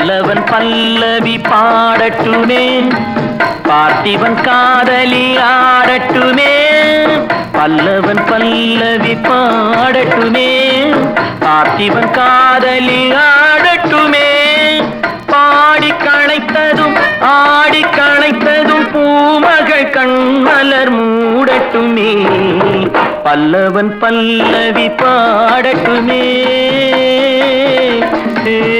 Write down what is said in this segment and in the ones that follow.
பல்லவன் பல்லவி பாடட்டுமே. பார்த்திவன் காதலி ஆடட்டுமே. பல்லவன் பல்லவி பாடட்டுமே. பார்த்திவன் காதலி ஆடட்டுமே. பாடி களைத்ததும் ஆடி களைத்ததும் பூமகள் கண்மலர் மூடட்டுமே. பல்லவன் பல்லவி பாடட்டுமே. ஏ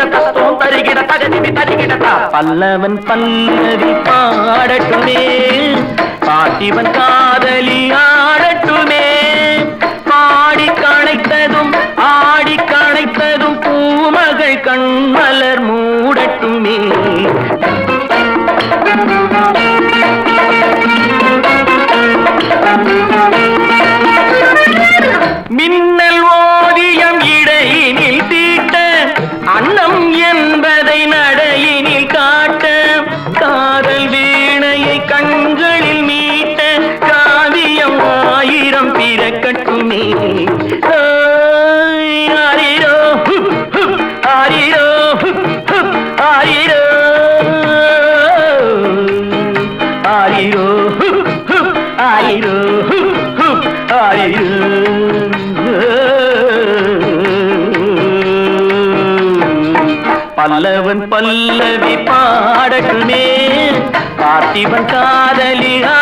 தருகிட தத்தோம் தருகிட தகதிவி தருகிட பல்லவன் பல்லவி பாடட்டுமே. பாட்டிவன் காதலி ஆட ஹுப், பல்லவன் பல்லவி பாடட்டுமே பார்த்திபன் காதலியா